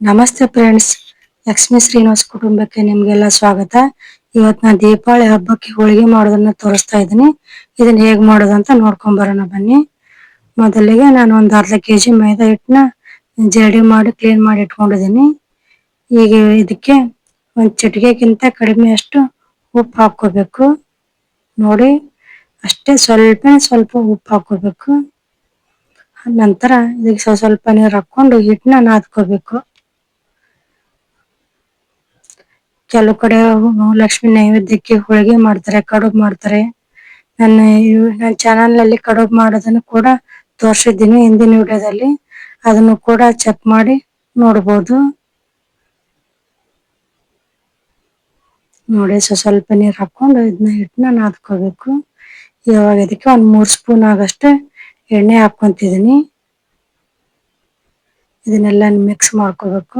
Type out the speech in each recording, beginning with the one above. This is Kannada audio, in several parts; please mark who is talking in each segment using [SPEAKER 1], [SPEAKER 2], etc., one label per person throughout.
[SPEAKER 1] ನಮಸ್ತೆ ಫ್ರೆಂಡ್ಸ್ ಲಕ್ಷ್ಮೀ ಶ್ರೀನಿವಾಸ್ ಕುಟುಂಬಕ್ಕೆ ನಿಮ್ಗೆಲ್ಲ ಸ್ವಾಗತ. ಇವತ್ ನಾ ದೀಪಾವಳಿ ಹಬ್ಬಕ್ಕೆ ಹೋಳಿಗೆ ಮಾಡೋದನ್ನ ತೋರಿಸ್ತಾ ಇದ್ದೀನಿ. ಇದನ್ನ ಹೇಗ್ ಮಾಡೋದಂತ ನೋಡ್ಕೊಂಡ್ ಬರೋಣ ಬನ್ನಿ. ಮೊದಲಿಗೆ ನಾನು ಒಂದ್ ಅರ್ಧ ಕೆಜಿ ಮೈದಾ ಹಿಟ್ಟನ್ನ ಜರಡಿ ಮಾಡಿ ಕ್ಲೀನ್ ಮಾಡಿ ಇಟ್ಕೊಂಡಿದ್ದೀನಿ. ಈಗ ಇದಕ್ಕೆ ಒಂದು ಚಿಟಿಕೆಗಿಂತ ಕಡಿಮೆ ಅಷ್ಟು ಉಪ್ಪು ಹಾಕೋಬೇಕು ನೋಡಿ, ಅಷ್ಟೇ ಸ್ವಲ್ಪ ಸ್ವಲ್ಪ ಉಪ್ಪು ಹಾಕೋಬೇಕು ನಂತರ ಇದಕ್ಕೆ ಸ್ವಲ್ಪ ಸ್ವಲ್ಪ ನೀರು ಹಾಕೊಂಡು ಹಿಟ್ಟನ್ನ ನಾದ್ಕೋಬೇಕು. ಕೆಲವು ಕಡೆ ಲಕ್ಷ್ಮಿ ನೈವೇದ್ಯಕ್ಕೆ ಹೋಳಿಗೆ ಮಾಡ್ತಾರೆ, ಕಡುಬು ಮಾಡ್ತಾರೆ. ನನ್ನ ನನ್ನ ಚಾನೆಲ್ನಲ್ಲಿ ಕಡುಬು ಮಾಡೋದನ್ನು ಕೂಡ ತೋರಿಸಿದ್ದೀನಿ ಹಿಂದಿನ ವಿಡಿಯೋದಲ್ಲಿ. ಅದನ್ನು ಕೂಡ ಚೆಕ್ ಮಾಡಿ ನೋಡಬಹುದು ನೋಡಿ ಸ್ವಲ್ಪ ಸ್ವಲ್ಪ ನೀರು ಹಾಕೊಂಡು ಇದನ್ನ ಹಿಟ್ಟನ್ನ ನಾದ್ಕೋಬೇಕು. ಇವಾಗ ಇದಕ್ಕೆ ಒಂದ್ ಮೂರ್ ಸ್ಪೂನ್ ಆಗಷ್ಟು ಎಣ್ಣೆ ಹಾಕೊಂತಿದೀನಿ ಇದನ್ನೆಲ್ಲ ಮಿಕ್ಸ್ ಮಾಡ್ಕೋಬೇಕು.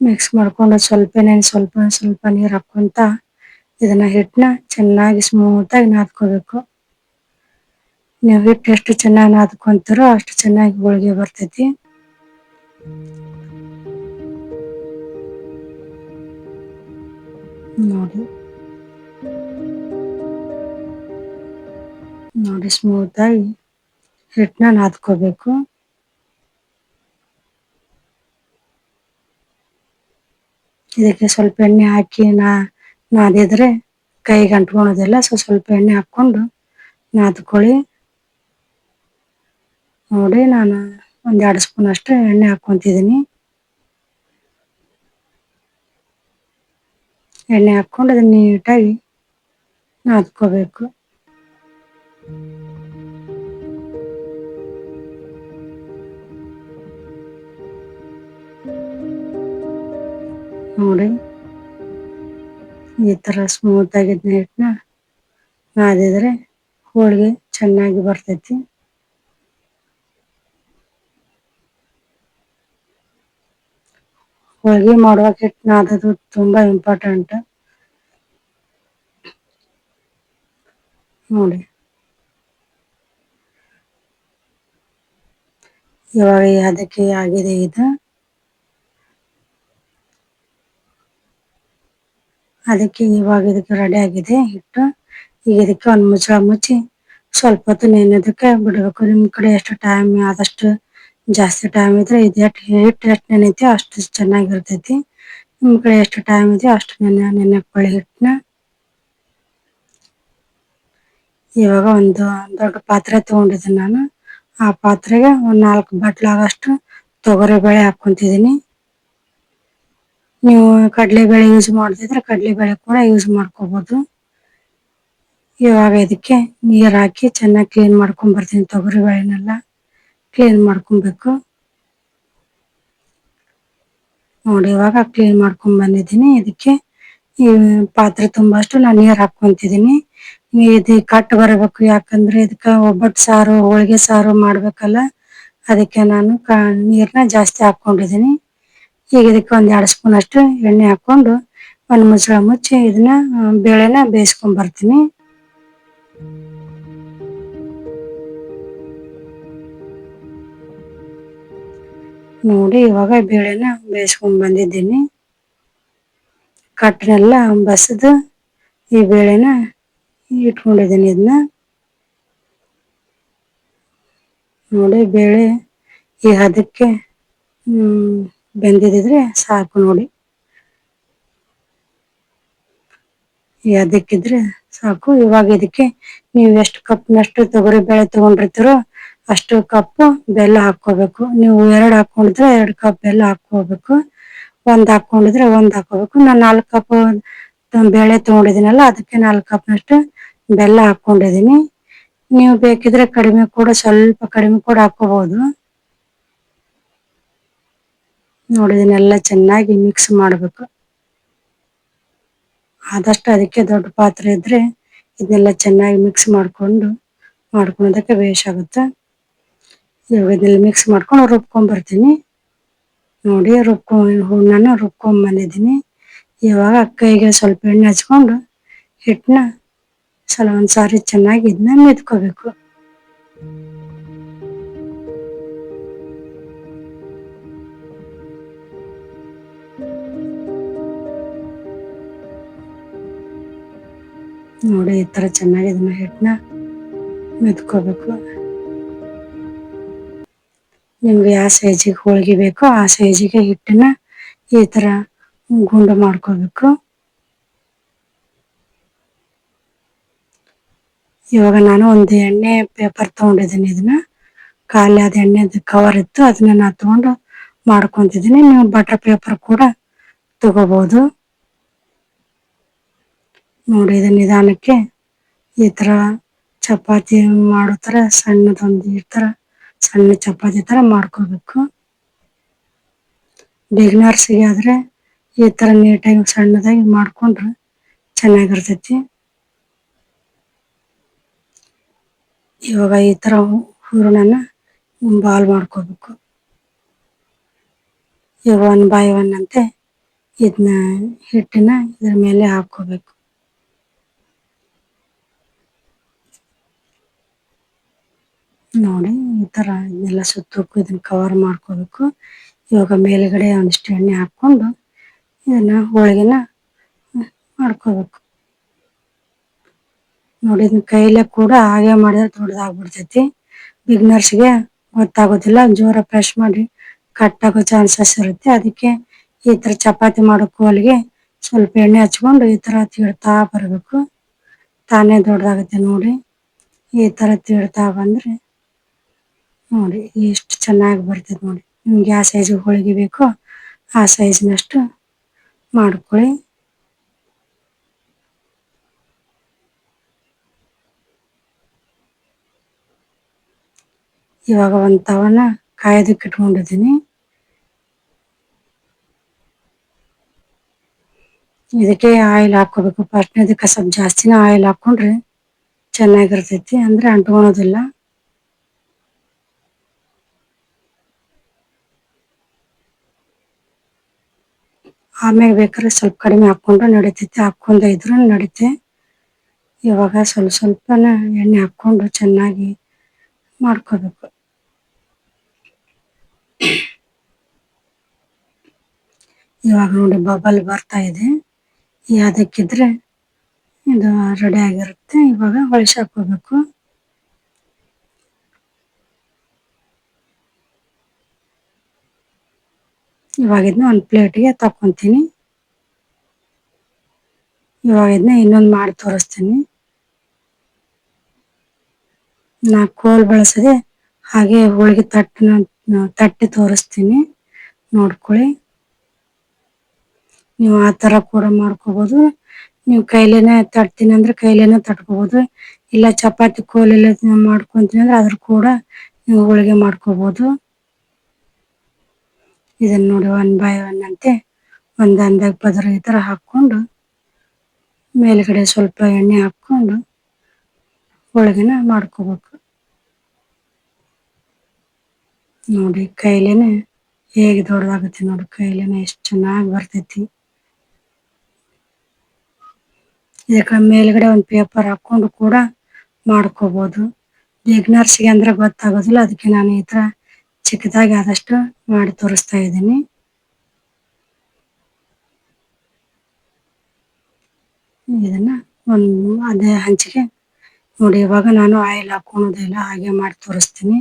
[SPEAKER 1] ಮಿಕ್ಸ್ ಮಾಡ್ಕೊಂಡು ಸ್ವಲ್ಪ ನೆನ್ ಸ್ವಲ್ಪ ಸ್ವಲ್ಪ ನೀರ್ ಹಾಕೊಂತ ಇದನ್ನ ಹಿಟ್ಟನ್ನ ಚೆನ್ನಾಗಿ ಸ್ಮೂತ್ ಆಗಿ ನಾದ್ಕೋಬೇಕು. ನೀವು ಹಿಟ್ಟು ಎಷ್ಟು ಚೆನ್ನಾಗಿ ನಾದ್ಕೊಂತಾರೋ ಅಷ್ಟು ಚೆನ್ನಾಗಿ ಹೋಳಿಗೆ ಬರ್ತೈತಿ. ನೋಡಿ. ನೋಡಿ ಸ್ಮೂತ್ ಆಗಿ ಹಿಟ್ಟನ್ನ ನಾದ್ಕೋಬೇಕು. ಇದಕ್ಕೆ ಸ್ವಲ್ಪ ಎಣ್ಣೆ ಹಾಕಿ ನಾ ನಾದಿದ್ರೆ ಕೈಗೆ ಅಂಟ್ಕೊಳೋದಿಲ್ಲ ಸೊ ಸ್ವಲ್ಪ ಎಣ್ಣೆ ಹಾಕ್ಕೊಂಡು ನಾದ್ಕೊಳ್ಳಿ. ನೋಡಿ ನಾನು ಒಂದ್ ಎರಡು ಸ್ಪೂನ್ ಅಷ್ಟು ಎಣ್ಣೆ ಹಾಕೊಂತಿದ್ದೀನಿ ಎಣ್ಣೆ ಹಾಕೊಂಡು ಅದನ್ನ ನೀಟಾಗಿ ನಾದ್ಕೋಬೇಕು. ನೋಡಿ ಈ ತರ ಸ್ಮೂತ್ ಆಗಿದ್ ನೀಟ್ನ ನಾದಿದ್ರೆ ಹೋಳಿಗೆ ಚೆನ್ನಾಗಿ ಬರ್ತೈತಿ. ಹೋಳಿಗೆ ಮಾಡುವಾಗ ಹಿಟ್ಟು ನಾದೋದು ತುಂಬಾ ಇಂಪಾರ್ಟೆಂಟ್ ನೋಡಿ. ಇವಾಗ ಅದಕ್ಕೆ ಆಗಿದೆ ಇದು? ಅದಕ್ಕೆ ಇವಾಗ ಇದಕ್ಕೆ ರೆಡಿ ಆಗಿದೆ. ಹಿಟ್ಟು ಈಗ ಇದಕ್ಕೆ ಒಂದು ಮುಚ್ಚಳ ಮುಚ್ಚಿ ಸ್ವಲ್ಪ ಹೊತ್ತು ನೆನೆದಕ್ಕೆ ಬಿಡಬೇಕು. ನಿಮ್ಮ ಕಡೆ ಎಷ್ಟು ಟೈಮ್ ಆದಷ್ಟು ಜಾಸ್ತಿ ಟೈಮ್ ಇದ್ರೆ ಇದು ಎಷ್ಟು ಹಿಟ್ಟು ಎಷ್ಟು ನೆನೈತಿ ಅಷ್ಟು ಚೆನ್ನಾಗಿರ್ತೈತಿ. ನಿಮ್ ಕಡೆ ಎಷ್ಟು ಟೈಮ್ ಇದೆಯೋ ಅಷ್ಟು ನೆನೆ, ನೆನೆಕೊಳ್ಳಿ ಹಿಟ್ಟನ್ನ. ಇವಾಗ ಒಂದು ದೊಡ್ಡ ಪಾತ್ರೆ ತಗೊಂಡಿದ್ದೀನಿ ನಾನು. ಆ ಪಾತ್ರೆಗೆ ಒಂದು ನಾಲ್ಕು ಬಟ್ಲಾಗಷ್ಟು ತೊಗರಿ ಬೇಳೆ ಹಾಕೊಂತಿದೀನಿ ನೀವು ಕಡಲೆಬೇಳೆ ಯೂಸ್ ಮಾಡ್ತಿದ್ರೆ ಕಡಲೆಬೇಳೆ ಕೂಡ ಯೂಸ್ ಮಾಡ್ಕೋಬಹುದು ಇವಾಗ ಇದಕ್ಕೆ ನೀರ್ ಹಾಕಿ ಚೆನ್ನಾಗಿ ಕ್ಲೀನ್ ಮಾಡ್ಕೊಂಡ್ ಬರ್ತೀನಿ ತೊಗರಿ ಬೇಳೆನೆಲ್ಲ. ಕ್ಲೀನ್ ಮಾಡ್ಕೊಬೇಕು. ನೋಡಿ ಇವಾಗ ಕ್ಲೀನ್ ಮಾಡ್ಕೊಂಡ್ ಬಂದಿದ್ದೀನಿ. ಇದಕ್ಕೆ ಈ ಪಾತ್ರೆ ತುಂಬಷ್ಟು ನಾನು ನೀರ್ ಹಾಕೊಂತಿದೀನಿ ಇದು ಕಟ್ ಬರಬೇಕು, ಯಾಕಂದ್ರೆ ಇದಕ್ಕ ಒಬ್ಬಟ್ಟು ಸಾರು, ಹೋಳಿಗೆ ಸಾರು ಮಾಡ್ಬೇಕಲ್ಲ, ಅದಕ್ಕೆ ನಾನು ನೀರ್ನ ಜಾಸ್ತಿ ಹಾಕೊಂಡಿದೀನಿ ಈಗ ಇದಕ್ಕೆ ಒಂದ್ ಎರಡು ಸ್ಪೂನ್ ಅಷ್ಟು ಎಣ್ಣೆ ಹಾಕೊಂಡು ಒಂದ್ ಮುಚ್ಚಳ ಮುಚ್ಚಿ ಇದನ್ನ ಬೇಳೆನ ಬೇಯಿಸ್ಕೊಂಡ್ ಬರ್ತೀನಿ. ನೋಡಿ ಇವಾಗ ಬೇಳೆನ ಬೇಯಿಸ್ಕೊಂಡ್ ಬಂದಿದ್ದೀನಿ. ಕಟ್ಟನೆಲ್ಲ ಬಸದು ಈ ಬೇಳೆನ ಇಟ್ಕೊಂಡಿದ್ದೀನಿ ಇದನ್ನ. ನೋಡಿ ಬೇಳೆ ಈ ಹದಕ್ಕೆ ಬೆಂದಿದ್ರೆ ಸಾಕು ನೋಡಿ. ಅದಕ್ಕಿದ್ರೆ ಸಾಕು. ಇವಾಗ ಇದಕ್ಕೆ ನೀವು ಎಷ್ಟು ಕಪ್ನಷ್ಟು ತೊಗರಿ ಬೇಳೆ ತಗೊಂಡಿರ್ತೀರೋ ಅಷ್ಟು ಕಪ್ ಬೆಲ್ಲ ಹಾಕೋಬೇಕು ನೀವು ಎರಡು ಹಾಕೊಂಡಿದ್ರೆ ಎರಡು ಕಪ್ ಬೆಲ್ಲ ಹಾಕೋಬೇಕು ಒಂದ್ ಹಾಕೊಂಡಿದ್ರೆ ಒಂದ್ ಹಾಕೋಬೇಕು ನಾನು ನಾಲ್ಕು ಕಪ್ ಬೇಳೆ ತಗೊಂಡಿದ್ದೀನಲ್ಲ, ಅದಕ್ಕೆ ನಾಲ್ಕು ಕಪ್ನಷ್ಟು ಬೆಲ್ಲ ಹಾಕೊಂಡಿದೀನಿ ನೀವು ಬೇಕಿದ್ರೆ ಕಡಿಮೆ ಕೂಡ, ಸ್ವಲ್ಪ ಕಡಿಮೆ ಕೂಡ ಹಾಕೋಬಹುದು ನೋಡಿ, ಇದನ್ನೆಲ್ಲ ಚೆನ್ನಾಗಿ ಮಿಕ್ಸ್ ಮಾಡಬೇಕು. ಆದಷ್ಟು ಅದಕ್ಕೆ ದೊಡ್ಡ ಪಾತ್ರೆ ಇದ್ರೆ ಇದನ್ನೆಲ್ಲ ಚೆನ್ನಾಗಿ ಮಿಕ್ಸ್ ಮಾಡ್ಕೊಂಡು, ಮಾಡ್ಕೊಳೋದಕ್ಕೆ ವೇಷ ಆಗುತ್ತೆ. ಇವಾಗ ಇದನ್ನೆಲ್ಲ ಮಿಕ್ಸ್ ಮಾಡ್ಕೊಂಡು ರುಬ್ಕೊಂಡ್ ಬರ್ತೀನಿ. ನೋಡಿ, ರುಬ್ಕೊ, ಹೂರ್ಣನ ರುಬ್ಕೊಂಡ್ ಬಂದಿದ್ದೀನಿ. ಇವಾಗ ಕೈಗೆ ಸ್ವಲ್ಪ ಎಣ್ಣೆ ಹಚ್ಕೊಂಡು ಹಿಟ್ಟನ್ನ ಸ್ವಲ್ಪ ಒಂದ್ಸಾರಿ ಚೆನ್ನಾಗಿ ಇದನ್ನ ಮೆದ್ಕೋಬೇಕು ನೋಡಿ, ಈ ಥರ ಚೆನ್ನಾಗಿ ಇದನ್ನ ಹಿಟ್ಟನ್ನ ಮೆತ್ಕೋಬೇಕು. ನಿಮ್ಗೆ ಯಾವ ಸೈಜಿಗೆ ಹೋಳಿಗೆ ಬೇಕೋ ಆ ಸೈಜಿಗೆ ಹಿಟ್ಟನ್ನ ಈ ಥರ ಗುಂಡು ಮಾಡ್ಕೋಬೇಕು. ಇವಾಗ ನಾನು ಒಂದು ಎಣ್ಣೆ ಪೇಪರ್ ತಗೊಂಡಿದ್ದೀನಿ ಇದನ್ನ. ಖಾಲಿ ಅದು ಎಣ್ಣೆದು ಕವರ್ ಇತ್ತು, ಅದನ್ನ ನಾನು ತಗೊಂಡು ಮಾಡ್ಕೊಂತಿದ್ದೀನಿ. ನೀವು ಬಟರ್ ಪೇಪರ್ ಕೂಡ ತಗೋಬಹುದು ನೋಡಿ ಇದು ನಿಧಾನಕ್ಕೆ ಈ ತರ ಚಪಾತಿ ಮಾಡೋ ತರ ಸಣ್ಣದೊಂದು ಈ ತರ ಸಣ್ಣ ಚಪಾತಿ ತರ ಮಾಡ್ಕೋಬೇಕು ಬಿಗ್ನರ್ಸ್ಗೆ ಆದ್ರೆ ಈ ತರ ನೀಟಾಗಿ ಸಣ್ಣದಾಗಿ ಮಾಡ್ಕೊಂಡ್ರೆ ಚೆನ್ನಾಗಿರ್ತೈತಿ. ಇವಾಗ ಈ ತರ ಹೂರಣನ ಬಾಲ್ ಮಾಡ್ಕೋಬೇಕು ಈಗ ಒನ್ ಬೈ ಒನ್ ಅಂತೆ ಇದನ್ನ ಹಿಟ್ಟನ್ನ ಇದ್ರ ಮೇಲೆ ಹಾಕೋಬೇಕು ನೋಡಿ, ಈ ತರ ಇದನ್ನೆಲ್ಲ ಸುತ್ತಕ್ಕೂ ಇದನ್ನ ಕವರ್ ಮಾಡ್ಕೋಬೇಕು. ಇವಾಗ ಮೇಲ್ಗಡೆ ಒಂದಿಷ್ಟು ಎಣ್ಣೆ ಹಾಕೊಂಡು ಇದನ್ನ ಹೋಳಿಗೆನ ಮಾಡ್ಕೋಬೇಕು. ನೋಡಿ, ಇದನ್ನ ಕೈಲೇ ಕೂಡ ಹಾಗೆ ಮಾಡಿದ್ರೆ ದೊಡ್ಡದಾಗ್ಬಿಡ್ತೈತಿ. ಬಿಗ್ನರ್ಸ್ಗೆ ಗೊತ್ತಾಗೋದಿಲ್ಲ ಜೋರ ಪ್ರೆಸ್ ಮಾಡಿ ಕಟ್ ಆಗೋ ಚಾನ್ಸಸ್ ಇರುತ್ತೆ. ಅದಕ್ಕೆ ಈ ತರ ಚಪಾತಿ ಮಾಡೋ ಕೋಲಿಗೆ ಸ್ವಲ್ಪ ಎಣ್ಣೆ ಹಚ್ಕೊಂಡು ಈ ತರ ತೀಡ್ತಾ ಬರಬೇಕು. ತಾನೇ ದೊಡ್ಡದಾಗುತ್ತೆ ನೋಡಿ. ಈ ತರ ತೀಡ್ತಾ ಬಂದ್ರೆ ನೋಡಿ, ಎಷ್ಟು ಚೆನ್ನಾಗಿ ಬರ್ತದೆ ನೋಡಿ. ನಿಮ್ಗೆ ಯಾವ ಸೈಜ್ ಹೋಳಿಗೆ ಬೇಕೋ ಆ ಸೈಜ್ ಸೈಜ್ನಷ್ಟು ಮಾಡ್ಕೊಳ್ಳಿ. ಇವಾಗ ಒಂದು ತವನ ಕಾಯೋದಕ್ಕೆ ಇಟ್ಕೊಂಡಿದ್ದೀನಿ. ಇದಕ್ಕೆ ಆಯಿಲ್ ಹಾಕೋಬೇಕು ಫಸ್ಟ್ನೇದಕ್ಕೆ ಸ್ವಲ್ಪ ಜಾಸ್ತಿನ ಆಯಿಲ್ ಹಾಕೊಂಡ್ರೆ ಚೆನ್ನಾಗಿರ್ತೈತಿ. ಅಂದ್ರೆ ಅಂಟ್ಕೊಳೋದಿಲ್ಲ. ಆಮೇಲೆ ಬೇಕಾದ್ರೆ ಸ್ವಲ್ಪ ಕಡಿಮೆ ಹಾಕೊಂಡ್ರೆ ನಡೀತೈತಿ ಹಾಕೊಂಡ ಇದ್ರು ನಡೀತೆ. ಇವಾಗ ಸ್ವಲ್ಪ ಸ್ವಲ್ಪನ ಎಣ್ಣೆ ಹಾಕೊಂಡು ಚೆನ್ನಾಗಿ ಮಾಡ್ಕೋಬೇಕು. ಇವಾಗ ನೋಡಿ ಬಬಲ್ ಬರ್ತಾ ಇದೆ. ಅದಕ್ಕಿದ್ರೆ ಇದು ರೆಡಿ ಆಗಿರುತ್ತೆ. ಇವಾಗ ಹೊಳಿಸಿ ಇವಾಗ ಇದನ್ನ ಒಂದು ಪ್ಲೇಟ್ಗೆ ತಕೊಂತೀನಿ ಇವಾಗ ಇದನ್ನ ಇನ್ನೊಂದು ಮಾಡಿ ತೋರಿಸ್ತೀನಿ. ನಾ ಕೋಲ್ ಬಳಸದೆ ಹಾಗೆ ಹೋಳಿಗೆ ತಟ್ಟನ, ತಟ್ಟಿ ತೋರಿಸ್ತೀನಿ. ನೋಡ್ಕೊಳ್ಳಿ. ನೀವು ಆ ಥರ ಕೂಡ ಮಾಡ್ಕೋಬೋದು. ನೀವು ಕೈಲೇನೆ ತಟ್ತೀನಿ ಅಂದ್ರೆ ಕೈಲೇನೆ ತಟ್ಕೋಬೋದು. ಇಲ್ಲ ಚಪಾತಿ ಕೋಲೆಲ್ಲ ಮಾಡ್ಕೊಂತೀನಿ ಅಂದ್ರೆ ಅದ್ರ ಕೂಡ ನೀವು ಹೋಳಿಗೆ ಮಾಡ್ಕೋಬೋದು. ಇದನ್ನ ನೋಡಿ ಒನ್ ಬೈ ಒನ್ ಅಂತೆ. ಒಂದೊಂದಾಗಿ ಪದರ ಈ ತರ ಹಾಕೊಂಡು ಮೇಲ್ಗಡೆ ಸ್ವಲ್ಪ ಎಣ್ಣೆ ಹಾಕೊಂಡು ಹೋಳಿಗೆನ ಮಾಡ್ಕೋಬೇಕು. ನೋಡಿ, ಕೈಲೇನೆ ಹೇಗೆ ದೊಡ್ಡದಾಗುತ್ತೆ ನೋಡಿ, ಕೈಲೇನೆ ಎಷ್ಟು ಚೆನ್ನಾಗಿ ಬರ್ತೈತಿ. ಇದಕ್ಕೆ ಮೇಲ್ಗಡೆ ಒಂದು ಪೇಪರ್ ಹಾಕೊಂಡು ಕೂಡ ಮಾಡ್ಕೋಬಹುದು ಬಿಗ್ನರ್ಸ್ಗೆ ಅಂದ್ರೆ ಗೊತ್ತಾಗೋದಿಲ್ಲ, ಅದಕ್ಕೆ ನಾನು ಈ ತರ ಚಿಕ್ಕದಾಗಿ ಆದಷ್ಟು ಮಾಡಿ ತೋರಿಸ್ತಾ ಇದ್ದೀನಿ. ಇದನ್ನ ಒಂದು ಅದೇ ಹಂಚಿಗೆ ನೋಡಿ, ಇವಾಗ ನಾನು ಆಯಿಲ್ ಹಾಕೊಳೋದಿಲ್ಲ, ಹಾಗೆ ಮಾಡಿ ತೋರಿಸ್ತೀನಿ.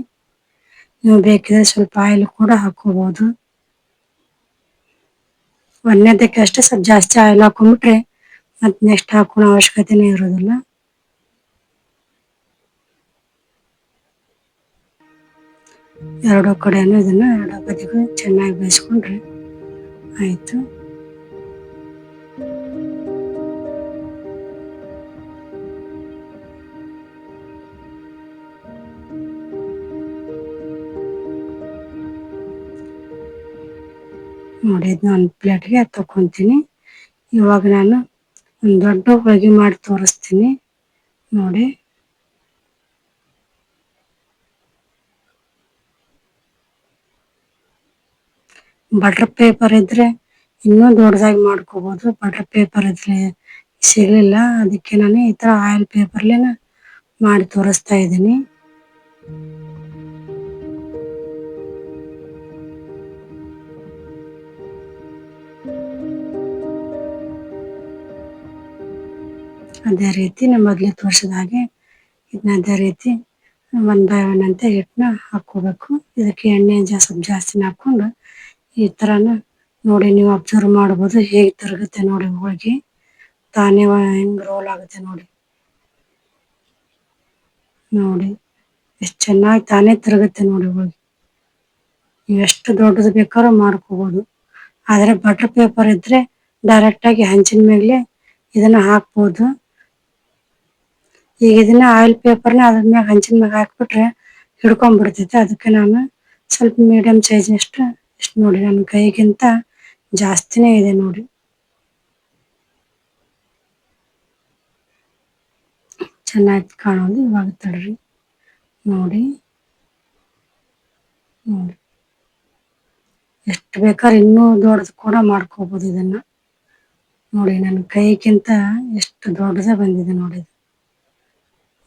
[SPEAKER 1] ನೀವು ಬೇಕಿದ್ರೆ ಸ್ವಲ್ಪ ಆಯಿಲ್ ಕೂಡ ಹಾಕೋಬಹುದು ಒಂದನೇದಕ್ಕೆ ಅಷ್ಟೇ ಸ್ವಲ್ಪ ಜಾಸ್ತಿ ಆಯಿಲ್ ಹಾಕೊಂಡ್ಬಿಟ್ರೆ ಮತ್ತೆ ನೆಕ್ಸ್ಟ್ ಹಾಕೋಣ ಅವಶ್ಯಕತೆನೇ ಇರೋದಿಲ್ಲ. ಎರಡು ಕಡೆನೂ ಇದನ್ನ ಎರಡು ಬದಿಗೂ ಚೆನ್ನಾಗಿ ಬೇಯಿಸ್ಕೊಂಡ್ರೆ ಆಯ್ತು. ನೋಡಿ ಇದನ್ನ ಒಂದು ಪ್ಲೇಟ್ಗೆ ತಕೊಂತೀನಿ ಇವಾಗ ನಾನು ಒಂದು ದೊಡ್ಡ ಹೋಳಿಗೆ ಮಾಡಿ ತೋರಿಸ್ತೀನಿ. ನೋಡಿ. ಬಟರ್ ಪೇಪರ್ ಇದ್ರೆ ಇನ್ನು ದೊಡ್ಡದಾಗಿ ಮಾಡ್ಕೋಬಹುದು ಬಟರ್ ಪೇಪರ್ ಇದ್ರೆ ಸಿಗ್ಲಿಲ್ಲ. ಅದಕ್ಕೆ ನಾನು ಈ ತರ ಆಯಿಲ್ ಪೇಪರ್ಲೇನ ಮಾಡಿ ತೋರಿಸ್ತಾ ಇದ್ದೀನಿ. ಅದೇ ರೀತಿ ನಮ್ಮ ಮೊದಲೇ ತೋರಿಸಿದ ಹಾಗೆ ಇದನ್ನ ಅದೇ ರೀತಿ ಒನ್ ಬೈ ಒನ್ ಅಂತ ಹಿಟ್ಟನ್ನ ಹಾಕ್ಕೋಬೇಕು. ಇದಕ್ಕೆ ಎಣ್ಣೆ ಜಾಸ್ತಿ ಜಾಸ್ತಿನ ಹಾಕ್ಕೊಂಡು ಈ ತರಾನ ನೋಡಿ ನೀವು ಅಬ್ಸರ್ವ್ ಮಾಡಬಹುದು ಹೇಗೆ ತಿರುಗುತ್ತೆ ನೋಡಿ ಹೋಳಿಗೆ ತಾನೇ ಹೆಂಗ್ ರೋಲ್ ಆಗುತ್ತೆ ನೋಡಿ. ನೋಡಿ, ಎಷ್ಟು ಚೆನ್ನಾಗಿ ತಾನೇ ತಿರುಗುತ್ತೆ ನೋಡಿ ಹೋಳಿಗೆ ನೀವು ಎಷ್ಟು ದೊಡ್ಡದು ಬೇಕಾದ್ರೂ ಮಾಡ್ಕೋಬೋದು. ಆದರೆ ಬಟರ್ ಪೇಪರ್ ಇದ್ರೆ ಡೈರೆಕ್ಟ್ ಆಗಿ ಹಂಚಿನ ಮೇಲೆ ಇದನ್ನ ಹಾಕ್ಬೋದು. ಈಗ ಇದನ್ನ ಆಯಿಲ್ ಪೇಪರ್ನ ಅದ್ರ ಮ್ಯಾಗ ಹಂಚಿನ ಮ್ಯಾಗ ಹಾಕ್ಬಿಟ್ರೆ ಹಿಡ್ಕೊಂಡ್ಬಿಡ್ತೈತೆ ಅದಕ್ಕೆ ನಾನು ಸ್ವಲ್ಪ ಮೀಡಿಯಂ ಸೈಜ್ ಅಷ್ಟು ಇಷ್ಟು ನೋಡಿ ನನ್ನ ಕೈಗಿಂತ ಜಾಸ್ತಿನೇ ಇದೆ ನೋಡಿ ಚೆನ್ನಾಗಿ ಕಾಣೋದು ಇವಾಗ ತಡ್ರಿ. ನೋಡಿ. ನೋಡಿ. ಎಷ್ಟು ಬೇಕಾದ್ರೆ ಇನ್ನೂ ದೊಡ್ಡದು ಕೂಡ ಮಾಡ್ಕೋಬೋದು ಇದನ್ನ. ನೋಡಿ ನನ್ನ ಕೈಗಿಂತ ಎಷ್ಟು ದೊಡ್ಡದೇ ಬಂದಿದೆ ನೋಡಿ.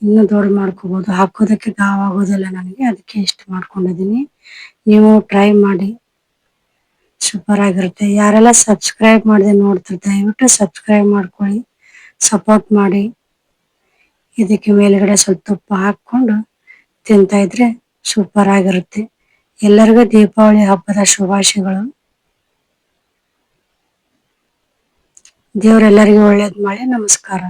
[SPEAKER 1] ಇನ್ನೂ ದೊಡ್ಡ ಮಾಡ್ಕೋಬೋದು. ಹಾಕೋದಕ್ಕೆ ಗಾವಾಗೋದಿಲ್ಲ ನನಗೆ, ಅದಕ್ಕೆ ಇಷ್ಟು ಮಾಡ್ಕೊಂಡಿದ್ದೀನಿ. ನೀವು ಟ್ರೈ ಮಾಡಿ. ಸೂಪರ್ ಆಗಿರುತ್ತೆ ಯಾರೆಲ್ಲ ಸಬ್ಸ್ಕ್ರೈಬ್ ಮಾಡದೆ ನೋಡ್ತಾರೆ ದಯವಿಟ್ಟು ಸಬ್ಸ್ಕ್ರೈಬ್ ಮಾಡ್ಕೊಳ್ಳಿ ಸಪೋರ್ಟ್ ಮಾಡಿ. ಇದಕ್ಕೆ ಮೇಲ್ಗಡೆ ಸ್ವಲ್ಪ ತುಪ್ಪ ಹಾಕ್ಕೊಂಡು ತಿಂತಾ ಇದ್ರೆ ಸೂಪರ್ ಆಗಿರುತ್ತೆ. ಎಲ್ಲರಿಗೂ ದೀಪಾವಳಿ ಹಬ್ಬದ ಶುಭಾಶಯಗಳು. ದೇವರೆಲ್ಲರಿಗೂ ಒಳ್ಳೇದು ಮಾಡಿ ನಮಸ್ಕಾರ.